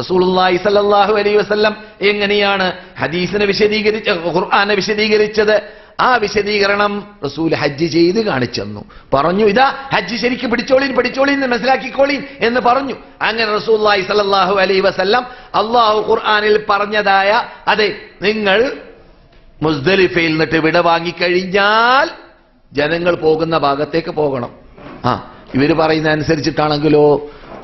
റസൂലുള്ളാഹി സല്ലല്ലാഹു അലൈഹി വസല്ലം എങ്ങനെയാണ് ഹദീസിനെ വിശദീകരിച്ച ഖുർആനെ വിശദീകരിച്ചത്? ആ വിശദീകരണം റസൂൽ ഹജ്ജ് ചെയ്ത് കാണിച്ചെന്നു പറഞ്ഞു ഇതാ ഹജ്ജ് ശരിക്കും പിടിച്ചോളീൻ പിടിച്ചോളീൻ മനസ്സിലാക്കിക്കോളീൻ എന്ന് പറഞ്ഞു. അങ്ങനെ റസൂലുള്ളാഹി സല്ലല്ലാഹു അലൈഹി വസല്ലം അള്ളാഹു ഖുർആാനിൽ പറഞ്ഞതായ അതെ നിങ്ങൾ മുസ്ദലിഫയിൽ നിന്നിട്ട് വിട വാങ്ങിക്കഴിഞ്ഞാൽ ജനങ്ങൾ പോകുന്ന ഭാഗത്തേക്ക് പോകണം. ആ ഇവർ പറയുന്ന അനുസരിച്ചിട്ടാണെങ്കിലോ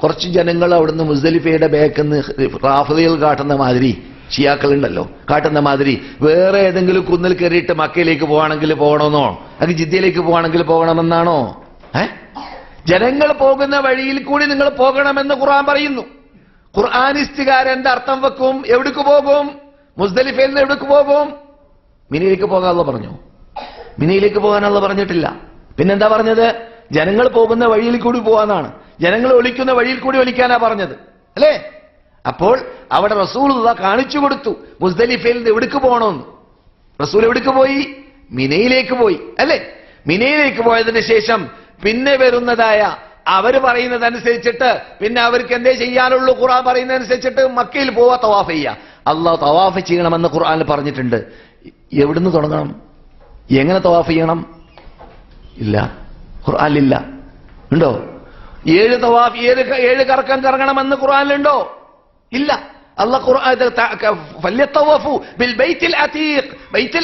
കുറച്ച് ജനങ്ങൾ അവിടുന്ന് മുസ്ദലിഫയുടെ ബേക്കെന്ന് റാഫതയിൽ കാട്ടുന്ന മാതിരി ഷിയാക്കളുണ്ടല്ലോ. കാട്ടുന്ന മാതിരി വേറെ ഏതെങ്കിലും കുന്നിൽ കയറിയിട്ട് മക്കയിലേക്ക് പോവാണെങ്കിൽ പോകണമെന്നോ? അല്ലെങ്കിൽ ജിദ്ദയിലേക്ക് പോവാണെങ്കിൽ പോകണമെന്നാണോ? ഏ? ജനങ്ങൾ പോകുന്ന വഴിയിൽ കൂടി നിങ്ങൾ പോകണമെന്ന് ഖുർആൻ പറയുന്നു. ഖുർആാനിസ്റ്റുകാരന്റെ അർത്ഥം വെക്കും എവിടേക്ക് പോകും? മുസ്ദലിഫയിൽ നിന്ന് എവിടേക്ക് പോകും? മിനിയിലേക്ക് പോകാനുള്ള പറഞ്ഞു. മിനിയിലേക്ക് പോകാനുള്ള പറഞ്ഞിട്ടില്ല. പിന്നെന്താ പറഞ്ഞത്? ജനങ്ങൾ പോകുന്ന വഴിയിൽ കൂടി പോകാന്നാണ്. ജനങ്ങൾ ഒലിക്കുന്ന വഴിയിൽ കൂടി ഒലിക്കാനാ പറഞ്ഞത്. അല്ലേ? അപ്പോൾ അവിടെ റസൂലുള്ള കാണിച്ചു കൊടുത്തു. മുസ്ദലിഫയിൽ നിന്ന് എവിടേക്ക് പോകണമെന്ന് റസൂൽ എവിടേക്ക് പോയി? മിനയിലേക്ക് പോയി. അല്ലേ? മിനയിലേക്ക് പോയതിന് ശേഷം പിന്നെ വരുന്നതായ അവർ പറയുന്നതനുസരിച്ചിട്ട് പിന്നെ അവർക്ക് എന്തേ ചെയ്യാനുള്ളൂ? ഖുർആൻ പറയുന്നതനുസരിച്ചിട്ട് മക്കയിൽ പോവാ തവാഫ് ചെയ്യുക അള്ളാഹ് തവാഫ് ചെയ്യണമെന്ന് ഖുർആനിൽ പറഞ്ഞിട്ടുണ്ട്. എവിടുന്ന് തുടങ്ങണം? എങ്ങനെ തവാഫ് ചെയ്യണം? ഇല്ല. ഖുർആനിലില്ല. ഉണ്ടോ? ഏഴ് തവാഫ് ഏഴ് ഏഴ് കറക്കം കറങ്ങണമെന്ന് ഖുർആാനിലുണ്ടോ? ഇല്ല. അല്ല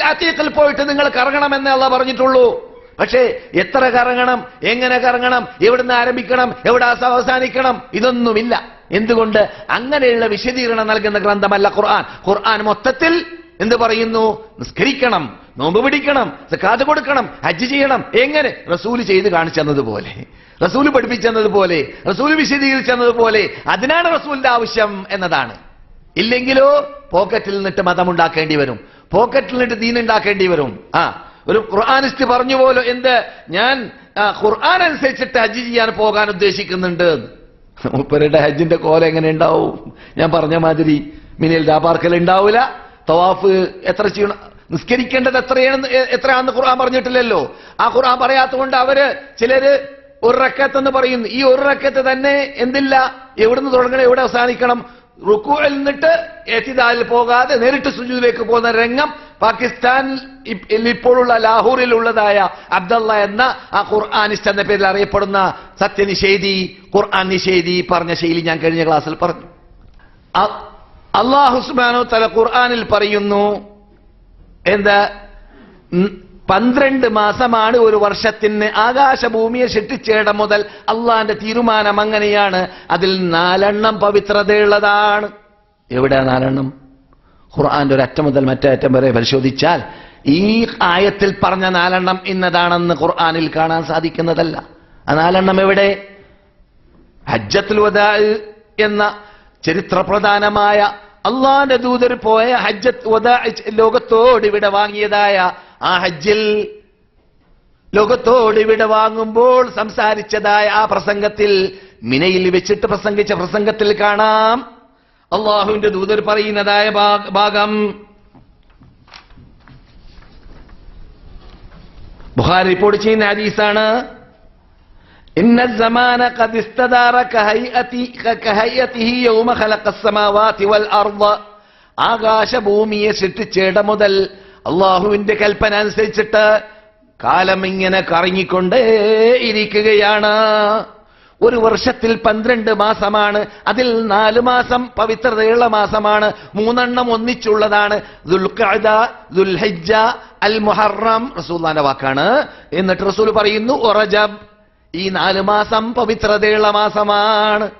അതീഖിൽ പോയിട്ട് നിങ്ങൾ കറങ്ങണമെന്ന് അല്ല പറഞ്ഞിട്ടുള്ളൂ. പക്ഷേ എത്ര കറങ്ങണം എങ്ങനെ കറങ്ങണം എവിടുന്ന് ആരംഭിക്കണം എവിടെ അവസാനിക്കണം ഇതൊന്നുമില്ല. എന്തുകൊണ്ട്? അങ്ങനെയുള്ള വിശദീകരണം നൽകുന്ന ഗ്രന്ഥമല്ല ഖുർആൻ. ഖുർആൻ മൊത്തത്തിൽ എന്ത് പറയുന്നു? നിസ്കരിക്കണം. നോമ്പ് പിടിക്കണം സക്കാത്ത് കൊടുക്കണം ഹജ്ജ് ചെയ്യണം. എങ്ങനെ? റസൂൽ ചെയ്ത് കാണിച്ചെന്നതുപോലെ. റസൂൽ പഠിപ്പിച്ചെന്നതുപോലെ റസൂൽ വിശദീകരിച്ചെന്നതുപോലെ അതിനാണ് റസൂലിന്റെ ആവശ്യം എന്നതാണ്. ഇല്ലെങ്കിലോ പോക്കറ്റിൽ നിന്നിട്ട് മതമുണ്ടാക്കേണ്ടി വരും. പോക്കറ്റിൽ നിന്നിട്ട് ദീൻ ഉണ്ടാക്കേണ്ടി വരും. ആ ഒരു ഖുർആാനിസ്റ്റ് പറഞ്ഞു പോലും എന്ത്? ഞാൻ ഖുർആൻ അനുസരിച്ചിട്ട് ഹജ്ജ് ചെയ്യാൻ പോകാൻ ഉദ്ദേശിക്കുന്നുണ്ട്. മുപ്പരുടെ ഹജ്ജിന്റെ കോല എങ്ങനെ ഉണ്ടാവും? ഞാൻ പറഞ്ഞ മാതിരി മിനിൽ ഡാപാർക്കൽ ഉണ്ടാവില്ല തവാഫ് എത്ര ചെയ്യണം? നിസ്കരിക്കേണ്ടത് എത്രയാണ് എത്രയാണെന്ന് ഖുർആൻ പറഞ്ഞിട്ടില്ലല്ലോ. ആ ഖുർആൻ പറയാത്തതുകൊണ്ട് അവർ ചിലര് ഒരു റക്കത്ത് എന്ന് പറയുന്നു ഈ ഒരു റക്കത്ത് തന്നെ എന്തില്ല? എവിടുന്ന് തുടങ്ങണം? എവിടെ അവസാനിക്കണം? റുക്കുവിൽ നിന്നിട്ട് എത്തിദാലിൽ പോകാതെ നേരിട്ട് സുജൂദിലേക്ക് പോകുന്ന രംഗം പാകിസ്ഥാൻ ഇപ്പോഴുള്ള ലാഹോറിലുള്ളതായ അബ്ദുള്ള എന്ന ആ ഖുർആാനിസ്റ്റ് എന്ന പേരിൽ അറിയപ്പെടുന്ന സത്യനിഷേധി ഖുർആൻ നിഷേധി പറഞ്ഞ ശൈലി ഞാൻ കഴിഞ്ഞ ക്ലാസ്സിൽ പറഞ്ഞു. അള്ളാഹുസ്മാനോ തല ഖുർആാനിൽ പറയുന്നു എന്താ? പന്ത്രണ്ട് മാസമാണ് ഒരു വർഷത്തിന് ആകാശഭൂമിയെ സൃഷ്ടിച്ചേടം മുതൽ അള്ളാന്റെ തീരുമാനം അങ്ങനെയാണ്. അതിൽ നാലെണ്ണം പവിത്രതയുള്ളതാണ്. എവിടെ നാലെണ്ണം? ഖുർആന്റെ ഒരു അറ്റം മുതൽ മറ്റേ അറ്റം വരെ പരിശോധിച്ചാൽ ഈ ആയത്തിൽ പറഞ്ഞ നാലെണ്ണം ഇന്നതാണെന്ന് ഖുർആാനിൽ കാണാൻ സാധിക്കുന്നതല്ല. ആ നാലെണ്ണം എവിടെ? ഹജ്ജത്തുൽ വദാ എന്ന ചരിത്രപ്രധാനമായ അള്ളാന്റെ ദൂതർ പോയ ഹജ്ജത്ത് ലോകത്തോട് ഇവിടെ വാങ്ങിയതായ ആ ഹജ്ജിൽ ലോകത്തോട് ഇവിടെ വാങ്ങുമ്പോൾ സംസാരിച്ചതായ ആ പ്രസംഗത്തിൽ മിനയിൽ വെച്ചിട്ട് പ്രസംഗിച്ച പ്രസംഗത്തിൽ കാണാം. അള്ളാഹുവിന്റെ ദൂതർ പറയുന്നതായ ഭാഗം ബുഹാർ റിപ്പോർട്ട് ചെയ്യുന്ന ഹദീസാണ്. إن الزمان قد استدار كهيئتي كهيئته يوم خلق السماوات والأرض ആകാശഭൂമിയെ സൃഷ്ടിച്ചേട മുതൽ അള്ളാഹുവിന്റെ കൽപ്പന അനുസരിച്ചിട്ട് കാലം ഇങ്ങനെ കറങ്ങിക്കൊണ്ടേ ഇരിക്കുകയാണ് ഒരു വർഷത്തിൽ പന്ത്രണ്ട് മാസമാണ് അതിൽ നാല് മാസം പവിത്രതയുള്ള മാസമാണ് മൂന്നെണ്ണം ഒന്നിച്ചുള്ളതാണ് ദുൽഖഅദ, ദുൽഹിജ്ജ അൽ മുഹറം റസൂല്ലാന്റെ വാക്കാണ് എന്നിട്ട് റസൂൽ പറയുന്നു ഒറജബ് ഈ നാല് മാസം പവിത്രതയുള്ള മാസമാണ്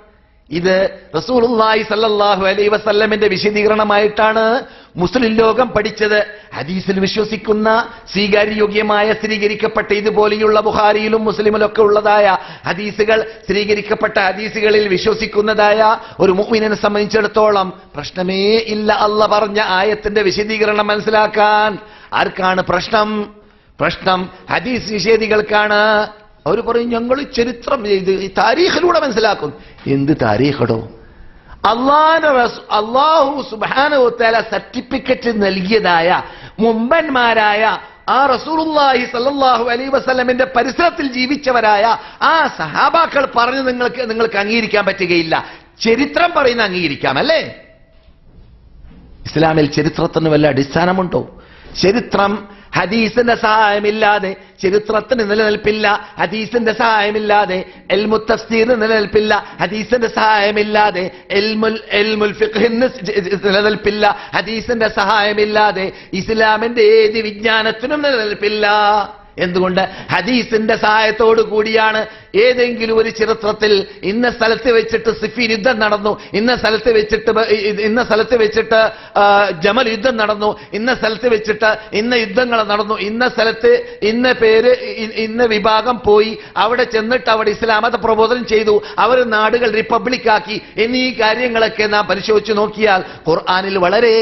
ഇത് റസൂലുള്ളാഹി സല്ലല്ലാഹു അലൈഹി വസല്ലമിന്റെ വിശദീകരണമായിട്ടാണ് മുസ്ലിം ലോകം പഠിച്ചത്. ഹദീസിൽ വിശ്വസിക്കുന്ന സ്വീകാര്യയോഗ്യമായ സ്ഥിരീകരിക്കപ്പെട്ട ഇതുപോലെയുള്ള ബുഹാരിയിലും മുസ്ലിമിലൊക്കെ ഉള്ളതായ ഹദീസുകൾ സ്ഥിരീകരിക്കപ്പെട്ട ഹദീസുകളിൽ വിശ്വസിക്കുന്നതായ ഒരു മുഅ്മിനെ സംബന്ധിച്ചിടത്തോളം പ്രശ്നമേ ഇല്ല അല്ല പറഞ്ഞ ആയത്തിന്റെ വിശദീകരണം മനസ്സിലാക്കാൻ. ആർക്കാണ് പ്രശ്നം? പ്രശ്നം ഹദീസ് നിഷേധികൾക്കാണ് അവർ പറയും ഞങ്ങൾ ചരിത്രം ഇത് ഈ താരീഖിലൂടെ മനസ്സിലാക്കും. എന്ത് താരീഖടോ? അള്ളാഹ് അള്ളാഹു സുബാന സർട്ടിഫിക്കറ്റ് നൽകിയതായ മുമ്പന്മാരായ ആ റസൂലുള്ളാഹി സല്ലാഹു അലൈഹി വസ്ലമിന്റെ പരിസരത്തിൽ ജീവിച്ചവരായ ആ സഹാബാക്കൾ പറഞ്ഞു നിങ്ങൾക്ക് നിങ്ങൾക്ക് അംഗീകരിക്കാൻ പറ്റുകയില്ല. ചരിത്രം പറയുന്ന അംഗീകരിക്കാം അല്ലേ? ഇസ്ലാമിൽ ചരിത്രത്തിന് വല്ല അടിസ്ഥാനമുണ്ടോ? ചരിത്രം ഹദീസിന്റെ സഹായമില്ലാതെ ചരിത്രത്തിന് നിലനിൽപ്പില്ല. ഹദീസിന്റെ സഹായമില്ലാതെ എൽമു തഫ്സീറിന് നിലനിൽപ്പില്ല. ഹദീസിന്റെ സഹായമില്ലാതെ എൽമുൽ എൽമുൽ ഫിഖ്ഹിന് നിലനിൽപ്പില്ല. ഹദീസിന്റെ സഹായമില്ലാതെ ഇസ്ലാമിന്റെ ഏത് വിജ്ഞാനത്തിനും നിലനിൽപ്പില്ല. എന്തുകൊണ്ട്? ഹദീസിന്റെ സഹായത്തോടു കൂടിയാണ് ഏതെങ്കിലും ഒരു ചരിത്രത്തിൽ ഇന്ന സ്ഥലത്ത് വെച്ചിട്ട് സിഫീൻ യുദ്ധം നടന്നു ഇന്ന സ്ഥലത്ത് വെച്ചിട്ട് ഇന്ന സ്ഥലത്ത് വെച്ചിട്ട് ജമൽ യുദ്ധം നടന്നു ഇന്ന സ്ഥലത്ത് വെച്ചിട്ട് ഇന്ന യുദ്ധങ്ങൾ നടന്നു ഇന്ന സ്ഥലത്ത് ഇന്ന പേര് ഇന്ന വിഭാഗം പോയി അവിടെ ചെന്നിട്ട് അവിടെ ഇസ്ലാമത പ്രബോധനം ചെയ്തു അവർ നാടുകൾ റിപ്പബ്ലിക് ആക്കി. എന്നീ കാര്യങ്ങളൊക്കെ നാം പരിശോധിച്ച് നോക്കിയാൽ ഖുർആാനിൽ വളരെ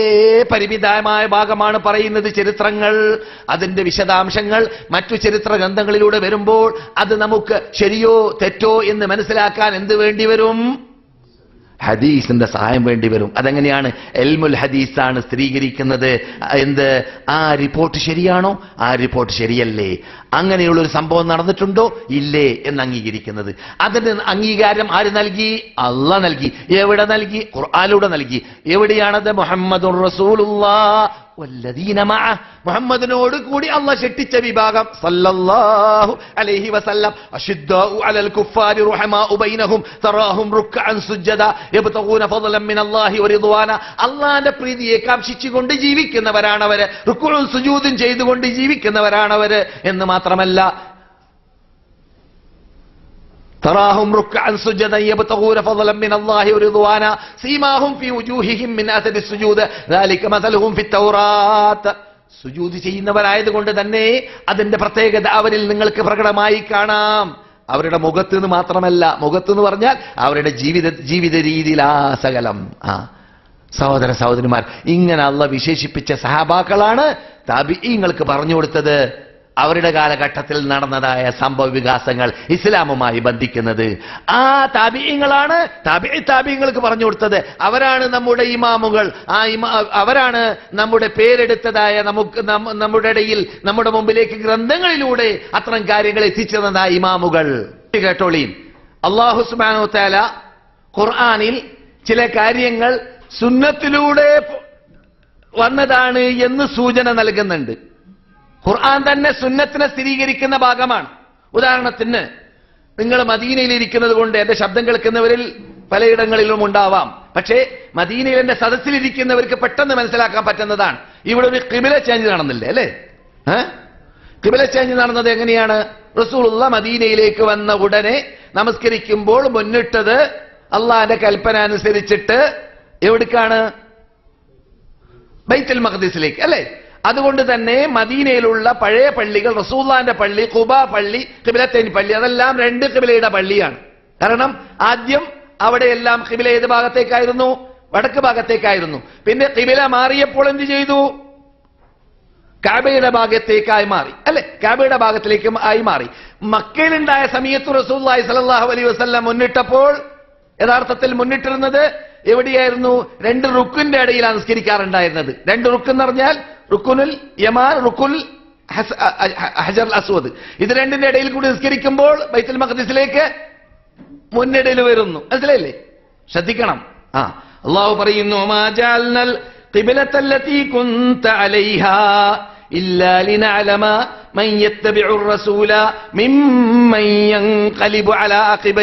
പരിമിതമായ ഭാഗമാണ് പറയുന്നത് ചരിത്രങ്ങൾ അതിന്റെ വിശദാംശങ്ങൾ മറ്റു ചരിത്ര ഗ്രന്ഥങ്ങളിലൂടെ വരുമ്പോൾ അത് നമുക്ക് ശരിയോ തെറ്റോ എന്ന് മനസ്സിലാക്കാൻ എന്ത് വേണ്ടി വരും? ഹദീസിന്റെ സഹായം വേണ്ടി വരും. അതെങ്ങനെയാണ്? എൽമുൽ ഹദീസാണ് സ്ഥിരീകരിക്കുന്നത്. എന്ത്? ആ റിപ്പോർട്ട് ശരിയാണോ? ആ റിപ്പോർട്ട് ശരിയല്ലേ? അങ്ങനെയുള്ള ഒരു സംഭവം നടന്നിട്ടുണ്ടോ? ഇല്ലേ എന്ന് അംഗീകരിക്കുന്നത്. അതിന് അംഗീകാരം ആര് നൽകി? അല്ല നൽകി. എവിടെ നൽകി? ഖുർആാലൂടെ നൽകി. എവിടെയാണത് മുഹമ്മദ് റസൂലുള്ളാ മുഹമ്മദിനോട് കൂടി അള്ള ഷെട്ടിച്ച വിഭാഗം. സല്ലല്ലാഹു അലൈഹി വസല്ലം. അഷിദ്ദാഉ അലൽ കുഫാരി റഹമാഉ ബൈനഹും തറാഹും റുക്അൻ സുജ്ജദ യബ്തഗൂന ഫളലൻ മിനല്ലാഹി വറിദ്വാന. അള്ളാന്റെ പ്രീതിയെ കാക്ഷിച്ചുകൊണ്ട് ജീവിക്കുന്നവരാണ് അവർ റുക്കുഉം സുജൂദും ചെയ്തുകൊണ്ട് ജീവിക്കുന്നവരാണ് അവർ എന്ന് മാത്രമല്ല تراهم ركعا سجدا يبتغون فضلا من الله ورضوانا سيماهم في وجوههم من اثر السجود ذلك مثلهم في التوراة സുജൂത് ചെയ്യുന്നവരായതുകൊണ്ട് തന്നെ അതിന്റെ പ്രത്യേകത അവരിൽ നിങ്ങൾക്ക് പ്രകടമായി കാണാം അവരുടെ മുഖത്ത് നിന്ന് മാത്രമല്ല മുഖത്ത് എന്ന് പറഞ്ഞാൽ അവരുടെ ജീവിത ജീവിത രീതിയിൽ ആ സകലം ആ സഹോദര സഹോദരിമാർ ഇങ്ങനെ അള്ള വിശേഷിപ്പിച്ച സഹാബാക്കളാണ് താബിങ്ങൾക്ക് പറഞ്ഞു കൊടുത്തത് അവരുടെ കാലഘട്ടത്തിൽ നടന്നതായ സംഭവ വികാസങ്ങൾ ഇസ്ലാമുമായി ബന്ധിക്കുന്നത്. ആ താബി താബിയങ്ങൾക്ക് പറഞ്ഞു കൊടുത്തത്. അവരാണ് നമ്മുടെ ഇമാമുകൾ. ആ അവരാണ് നമ്മുടെ പേരെടുത്തതായ നമുക്ക് നമ്മുടെ ഇടയിൽ നമ്മുടെ മുമ്പിലേക്ക് ഗ്രന്ഥങ്ങളിലൂടെ അത്തരം കാര്യങ്ങൾ എത്തിച്ചതായ ഇമാമുകൾ. കേട്ടോളീം. അള്ളാഹു സുബാനു താല ഖുർആാനിൽ ചില കാര്യങ്ങൾ സുന്നത്തിലൂടെ വന്നതാണ് എന്ന് സൂചന നൽകുന്നുണ്ട്. ഖുർആൻ തന്നെ സുന്നത്തിനെ സ്ഥിരീകരിക്കുന്ന ഭാഗമാണ്. ഉദാഹരണത്തിന് നിങ്ങൾ മദീനയിൽ ഇരിക്കുന്നത് കൊണ്ട് എന്റെ ശബ്ദം കേൾക്കുന്നവരിൽ പലയിടങ്ങളിലും ഉണ്ടാവാം. പക്ഷേ മദീനയിൽ എന്റെ സദസ്സിലിരിക്കുന്നവർക്ക് പെട്ടെന്ന് മനസ്സിലാക്കാൻ പറ്റുന്നതാണ്. ഇവിടെ ഒരു കിബില ചേഞ്ച് നടന്നില്ലേ അല്ലേ? കിബില ചേഞ്ച് നടന്നത് എങ്ങനെയാണ്? റസൂലുള്ള മദീനയിലേക്ക് വന്ന ഉടനെ നമസ്കരിക്കുമ്പോൾ മുന്നിട്ടത് അള്ളാന്റെ കൽപ്പന അനുസരിച്ചിട്ട് എവിടേക്കാണ്? ബൈത്തുൽ മഖദീസിലേക്ക് അല്ലേ? അതുകൊണ്ട് തന്നെ മദീനയിലുള്ള പഴയ പള്ളികൾ റസൂല്ലാന്റെ പള്ളി കുബ പള്ളി കിബിലത്തേനി പള്ളി അതെല്ലാം രണ്ട് കിബിലയുടെ പള്ളിയാണ്. കാരണം ആദ്യം അവിടെയെല്ലാം കിബില ഏത് ഭാഗത്തേക്കായിരുന്നു? വടക്ക് ഭാഗത്തേക്കായിരുന്നു. പിന്നെ കിബില മാറിയപ്പോൾ എന്ത് ചെയ്തു? കാബയുടെ ഭാഗത്തേക്കായി മാറി. അല്ലെ? കാബയുടെ ഭാഗത്തിലേക്ക് ആയി മാറി. മക്കയിലുണ്ടായ സമയത്ത് റസൂല്ലായി സലല്ലാഹു അലൈഹി വസല്ലം മുന്നിട്ടപ്പോൾ യഥാർത്ഥത്തിൽ മുന്നിട്ടിരുന്നത് എവിടെയായിരുന്നു? രണ്ട് റുക്കിന്റെ ഇടയിൽ നമസ്കരിക്കാറുണ്ടായിരുന്നത് രണ്ട് റുക്ക് എന്ന് പറഞ്ഞാൽ റുക്കുനുൽ യമാൻ റുക്കുൽ ഹജർ അസ്വദ്. ഇത് രണ്ടിന്റെ ഇടയിൽ കൂടി നിസ്കരിക്കുമ്പോൾ ബൈത്തുൽ മഖദീസിലേക്ക് മുന്നിടയിൽ വരുന്നു. മനസ്സിലായില്ലേ? ശ്രദ്ധിക്കണം. ആ. അള്ളാഹു പറയുന്നു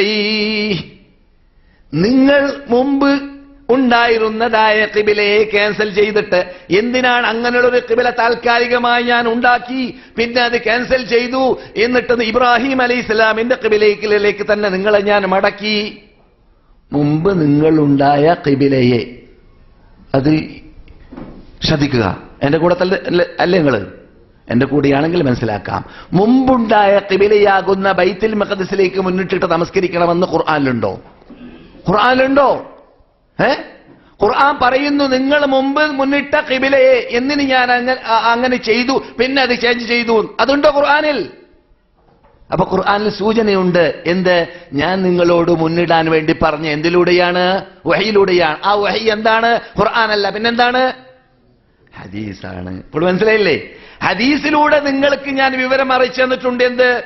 "മാ നിങ്ങൾ മുമ്പ് ഉണ്ടായിരുന്നതായ കിബിലയെ ക്യാൻസൽ ചെയ്തിട്ട് എന്തിനാണ് അങ്ങനെയുള്ള ഒരു കിബില താൽക്കാലികമായി ഞാൻ ഉണ്ടാക്കി? പിന്നെ അത് ക്യാൻസൽ ചെയ്തു. എന്നിട്ട് ഇബ്രാഹിം അലി ഇസ്ലാമിന്റെ കിബിലേക്കിലേക്ക് തന്നെ നിങ്ങളെ ഞാൻ മടക്കി. മുമ്പ് നിങ്ങളുണ്ടായ കിബിലയെ അത് ശ്രദ്ധിക്കുക. എന്റെ കൂടെ അല്ലേ- നിങ്ങൾ? എന്റെ കൂടെയാണെങ്കിൽ മനസ്സിലാക്കാം. മുമ്പുണ്ടായ കിബിലയാകുന്ന ബൈത്തിൽ മഖദസിലേക്ക് മുന്നിട്ടിട്ട് നമസ്കരിക്കണമെന്ന് ഖുർആാനിലുണ്ടോ? ഖുർആാനിലുണ്ടോ? ഏ? ഖുർആൻ പറയുന്നു നിങ്ങൾ മുമ്പ് മുന്നിട്ട കിബിലയെ എന്തിന് ഞാൻ അങ്ങനെ അങ്ങനെ ചെയ്തു പിന്നെ അത് ചേഞ്ച് ചെയ്തു. അതുണ്ടോ ഖുർആനിൽ? അപ്പൊ ഖുർആനിൽ സൂചനയുണ്ട്. എന്ത്? ഞാൻ നിങ്ങളോട് മുന്നിടാൻ വേണ്ടി പറഞ്ഞ എന്തിലൂടെയാണ്? വഹയിലൂടെയാണ് ആ വഹി എന്താണ്? ഖുർആനല്ല. പിന്നെന്താണ്? ഹദീസാണ്. ഇപ്പോൾ മനസ്സിലായില്ലേ? ഹദീസിലൂടെ നിങ്ങൾക്ക് ഞാൻ വിവരം അറിയിച്ചു തന്നിട്ടുണ്ട്. എന്ത്?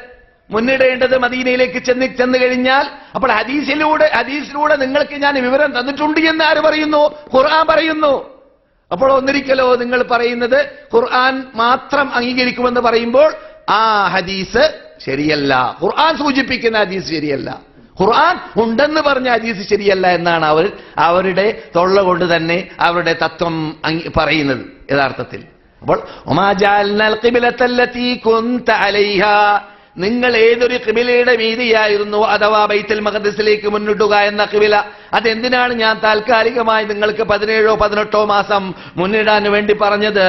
മുന്നിടേണ്ടത് മദീനയിലേക്ക് ചെന്ന് ചെന്ന് കഴിഞ്ഞാൽ അപ്പോൾ ഹദീസിലൂടെ ഹദീസിലൂടെ നിങ്ങൾക്ക് ഞാൻ വിവരം തന്നിട്ടുണ്ട് എന്ന് ആര് പറയുന്നു? ഖുർആൻ പറയുന്നു. അപ്പോൾ ഒന്നിരിക്കലോ നിങ്ങൾ പറയുന്നത് ഖുർആൻ മാത്രം അംഗീകരിക്കുമെന്ന് പറയുമ്പോൾ ആ ഹദീസ് ശരിയല്ല. ഖുർആൻ സൂചിപ്പിക്കുന്ന ഹദീസ് ശരിയല്ല. ഖുർആൻ ഉണ്ടെന്ന് പറഞ്ഞ ഹദീസ് ശരിയല്ല എന്നാണ് അവർ അവരുടെ തൊള്ള കൊണ്ട് തന്നെ അവരുടെ തത്വം പറയുന്നത് യഥാർത്ഥത്തിൽ. അപ്പോൾ നിങ്ങൾ ഏതൊരു കിബിലയുടെ വീതിയായിരുന്നു അഥവാ ബൈത്തൽ മഹദസിലേക്ക് മുന്നിട്ടുക എന്ന കിബില അതെന്തിനാണ് ഞാൻ താൽക്കാലികമായി നിങ്ങൾക്ക് പതിനേഴോ പതിനെട്ടോ മാസം മുന്നിടാൻ വേണ്ടി പറഞ്ഞത്?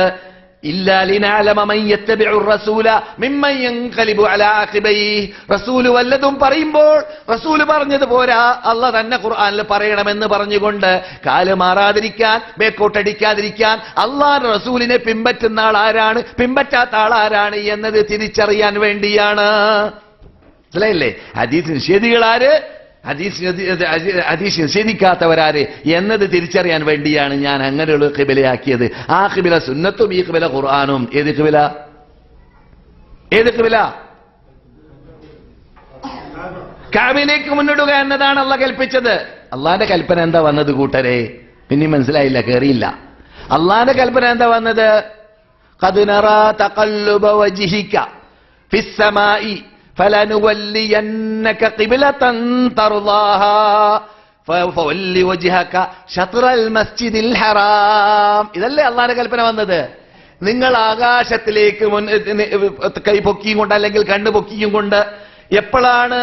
റസൂല വല്ലതും പറയുമ്പോൾ റസൂൽ പറഞ്ഞത് പോരാ. അല്ല തന്നെ ഖുർആനിൽ പറയണമെന്ന് പറഞ്ഞുകൊണ്ട് കാൽ മാറാതിരിക്കാൻ ബേക്കോട്ടടിക്കാതിരിക്കാൻ അള്ളാഹ് റസൂലിനെ പിൻപറ്റുന്ന ആൾ ആരാണ്? പിൻപറ്റാത്ത ആൾ ആരാണ് എന്നത് തിരിച്ചറിയാൻ വേണ്ടിയാണ്. മനസ്സിലായില്ലേ? ഹദീസ് നിഷേധികളാര് അതീശ് നിഷേധിക്കാത്തവരാര് എന്നത് തിരിച്ചറിയാൻ വേണ്ടിയാണ് ഞാൻ അങ്ങനെയുള്ള കിബിലയാക്കിയത് ആ കിബില സുന്നത്തും ഈ കിബില ഖുർആാനും. ഏത് കിബില ഏത് കിബില കാവിലേക്ക് മുന്നിടുക എന്നതാണ് അള്ള കൽപ്പിച്ചത്. അള്ളാന്റെ കൽപ്പന എന്താ വന്നത് കൂട്ടരെ? പിന്നെ മനസ്സിലായില്ല കേറിയില്ല. അള്ളാന്റെ കൽപ്പന എന്താ വന്നത്? കതുനറ തകല്ലുബ വജിഹിക്ക فلنولينك قبلة ترضاها ف- فول وجهك شطر المسجد الحرام ഇതല്ലേ അള്ളാന്റെ കൽപ്പന വന്നത് നിങ്ങൾ ആകാശത്തിലേക്ക് മുൻ കൈ പൊക്കിയും കൊണ്ട് അല്ലെങ്കിൽ കണ്ണു പൊക്കിയും കൊണ്ട് എപ്പോഴാണ്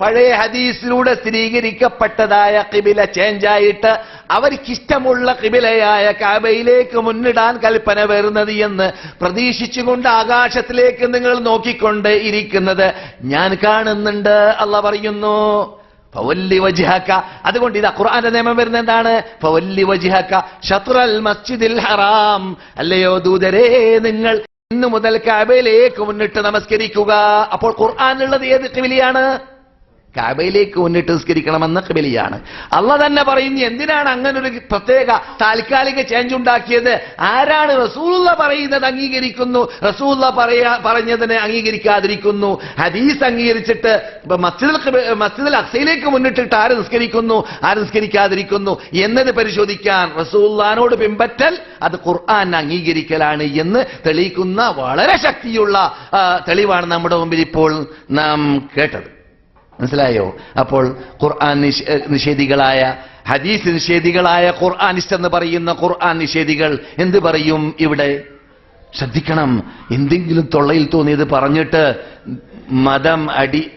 പഴയ ഹദീസിലൂടെ സ്ഥിരീകരിക്കപ്പെട്ടതായ കിബില ചേഞ്ചായിട്ട് അവർക്കിഷ്ടമുള്ള കിബിലയായ കാബയിലേക്ക് മുന്നിടാൻ കൽപ്പന വരുന്നത് എന്ന് പ്രതീക്ഷിച്ചുകൊണ്ട് ആകാശത്തിലേക്ക് നിങ്ങൾ നോക്കിക്കൊണ്ട് ഇരിക്കുന്നത് ഞാൻ കാണുന്നുണ്ട് അല്ല പറയുന്നു. ഫവല്ലി വജിഹക്ക അതുകൊണ്ട് ഇതാ ഖുർആന്റെ നിയമം വരുന്ന എന്താണ്? ഫവല്ലി വജിഹക്ക ഷത്റൽ മസ്ജിദിൽ ഹറാം. അല്ലയോ ദൂതരേ നിങ്ങൾ ഇന്നു മുതൽ കാബയിലേക്ക് മുന്നിട്ട് നമസ്കരിക്കുക. അപ്പോൾ ഖുർആാനുള്ളത് ഏത് കിബിലിയാണ് കാബയിലേക്ക് മുന്നിട്ട് നിസ്കരിക്കണമെന്ന കബലിയാണ് അല്ല തന്നെ പറയുന്നു എന്തിനാണ് അങ്ങനെ ഒരു പ്രത്യേക താൽക്കാലിക ചേഞ്ച് ഉണ്ടാക്കിയത്? ആരാണ് റസൂള്ള പറയുന്നത് അംഗീകരിക്കുന്നു? റസൂള്ള പറയാ പറഞ്ഞതിനെ അംഗീകരിക്കാതിരിക്കുന്നു? ഹദീസ് അംഗീകരിച്ചിട്ട് മസ്ജിദുൽ മസ്ജിദുൽ അക്സയിലേക്ക് മുന്നിട്ടിട്ട് ആര് നിസ്കരിക്കുന്നു? ആര് നിസ്കരിക്കാതിരിക്കുന്നു? എന്നത് പരിശോധിക്കാൻ റസൂള്ളാനോട് പിൻപറ്റൽ അത് ഖുർആൻ അംഗീകരിക്കലാണ് എന്ന് തെളിയിക്കുന്ന വളരെ ശക്തിയുള്ള തെളിവാണ് നമ്മുടെ മുമ്പിൽ ഇപ്പോൾ നാം കേട്ടത്. മനസ്സിലായോ? അപ്പോൾ ഖുർആൻ നിഷ്- നിഷേധികളായ ഹദീസ് നിഷേധികളായ ഖുർആനിസ്റ്റ് എന്ന് പറയുന്ന ഖുർആൻ നിഷേധികൾ എന്ത് പറയും ഇവിടെ? ശ്രദ്ധിക്കണം. എന്തെങ്കിലും തൊള്ളയിൽ തോന്നിയത് പറഞ്ഞിട്ട് മതം അടി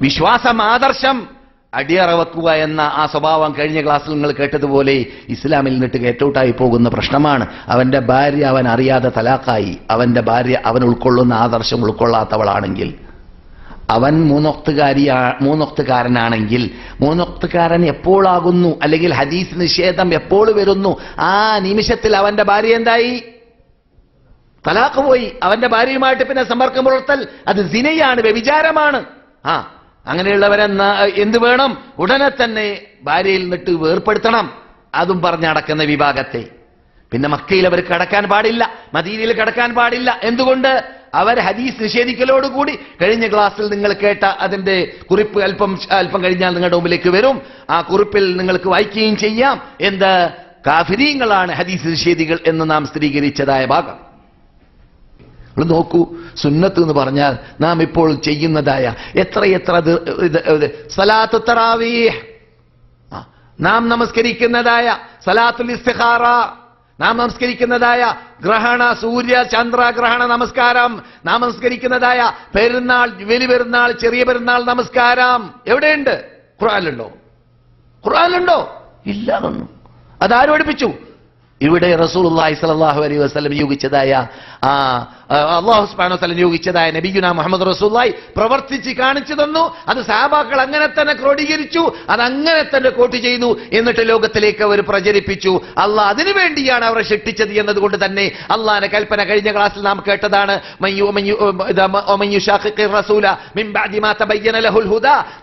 വിശ്വാസം ആദർശം അടിയറവക്കുക എന്ന ആ സ്വഭാവം കഴിഞ്ഞ ക്ലാസ്സിൽ നിങ്ങൾ കേട്ടതുപോലെ ഇസ്ലാമിൽ നിന്നിട്ട് ഗേറ്റൗട്ടായി പോകുന്ന പ്രശ്നമാണ്. അവന്റെ ഭാര്യ അവൻ അറിയാതെ തലാക്കായി അവന്റെ ഭാര്യ അവൻ ഉൾക്കൊള്ളുന്ന ആദർശം ഉൾക്കൊള്ളാത്തവളാണെങ്കിൽ. അവൻ മൂന്നൊക്തുകാരിയാ മൂന്നൊക്തുകാരനാണെങ്കിൽ മൂന്നൊക്തുകാരൻ എപ്പോഴാകുന്നു അല്ലെങ്കിൽ ഹദീസ് നിഷേധം എപ്പോൾ വരുന്നു? ആ നിമിഷത്തിൽ അവന്റെ ഭാര്യ എന്തായി? തലാഖ് പോയി. അവന്റെ ഭാര്യയുമായിട്ട് പിന്നെ സമ്പർക്കം പുലർത്തൽ അത് സിനയാണ് വ്യഭിചാരമാണ്. ആ അങ്ങനെയുള്ളവരെന്ന എന്ത് വേണം? ഉടനെ തന്നെ ഭാര്യയിൽ നിട്ട് വേർപ്പെടുത്തണം. അതും പറഞ്ഞടക്കുന്ന വിഭാഗത്തെ. പിന്നെ മക്കയിൽ അവർ കടക്കാൻ പാടില്ല. മദീനയിൽ കടക്കാൻ പാടില്ല. എന്തുകൊണ്ട്? അവർ ഹദീസ് നിഷേധിക്കലോടുകൂടി കഴിഞ്ഞ ക്ലാസ്സിൽ നിങ്ങൾ കേട്ട അതിന്റെ കുറിപ്പ് അല്പം അല്പം കഴിഞ്ഞാൽ നിങ്ങളുടെ മുമ്പിലേക്ക് വരും. ആ കുറിപ്പിൽ നിങ്ങൾക്ക് വായിക്കുകയും ചെയ്യാം. എന്ത്? കാഫിരീങ്ങളാണ് ഹദീസ് നിഷേധികൾ എന്ന് നാം സ്ഥിരീകരിച്ചതായ ഭാഗം. നോക്കൂ സുന്നത്ത് എന്ന് പറഞ്ഞാൽ നാം ഇപ്പോൾ ചെയ്യുന്നതായ എത്ര സലാത്ത് തറാവീഹ്. നാം നമസ്കരിക്കുന്നതായ സലാത്തുൽ ഇസ്തിഖാറ. നാം നമസ്കരിക്കുന്നതായ ഗ്രഹണ സൂര്യ ചന്ദ്ര ഗ്രഹണ നമസ്കാരം. നമസ്കരിക്കുന്നതായ പെരുന്നാൾ വലിയ പെരുന്നാൾ ചെറിയ പെരുന്നാൾ നമസ്കാരം. എവിടെയുണ്ട്? ഖുർആനിലുണ്ടോ? ഖുർആനിലുണ്ടോ? ഇല്ല ഒന്നും അതാരും പഠിപ്പിച്ചു ഇവിടെ സ്വല്ലല്ലാഹു അലൈഹി വസല്ലം യോഗിച്ചതായ ആ, അല്ലാഹു സുബ്ഹാനഹു തല നിയോഗിച്ചതായ നബിയുന മുഹമ്മദ് റസൂല്ലായി പ്രവർത്തിച്ച് കാണിച്ചു തന്നു. അത് സഹാബാക്കൾ അങ്ങനെ തന്നെ ക്രോഡീകരിച്ചു. അത് അങ്ങനെ തന്നെ കോട്ട് ചെയ്തു. എന്നിട്ട് ലോകത്തിലേക്ക് അവർ പ്രചരിപ്പിച്ചു. അള്ളാഹ് അതിനു വേണ്ടിയാണ് അവരെ ശിക്ഷിച്ചത് എന്നതുകൊണ്ട് തന്നെ അള്ളാഹിന്റെ കൽപ്പന കഴിഞ്ഞ ക്ലാസ്സിൽ നാം കേട്ടതാണ്.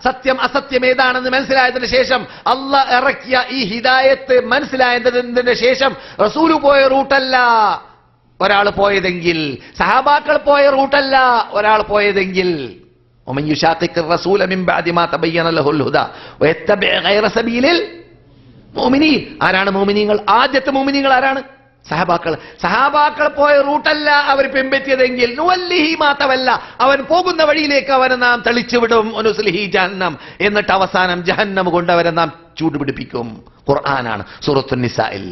സത്യം അസത്യം ഏതാണെന്ന് മനസ്സിലായതിനു ശേഷം അള്ളാഹ് ഇറക്കിയ ഈ ഹിദായത്ത് മനസ്സിലായതിന് ശേഷം റസൂൽ പോയ റൂട്ടല്ല. ഒരാൾ പോയതെങ്കിൽ സഹാബാക്കൾ പോയ റൂട്ടല്ല ഒരാൾ പോയതെങ്കിൽ ومن يشاقق الرسول من بعد ما تبين له الهدى ويتبع غير سبيل മോമിനീൻ ആരാണ് മോമിനീങ്ങൾ ആദ്യത്തെ മോമിനീങ്ങൾ ആരാണ് സഹബാക്കൾ സഹാബാക്കൾ പോയ റൂട്ടല്ല അവർ പിൻപറ്റിയതെങ്കിൽ നുവല്ലിഹി മാത്രമല്ല അവൻ പോകുന്ന വഴിയിലേക്ക് അവനെ നാം തെളിച്ചുവിടും ഒനുസ്ലിഹി ജഹന്നം എന്നിട്ട് അവസാനം ജഹന്നം കൊണ്ട് അവരെ നാം ചൂടുപിടിപ്പിക്കും ഖുർആനാണ് സൂറത്തുൻ നിസായിൽ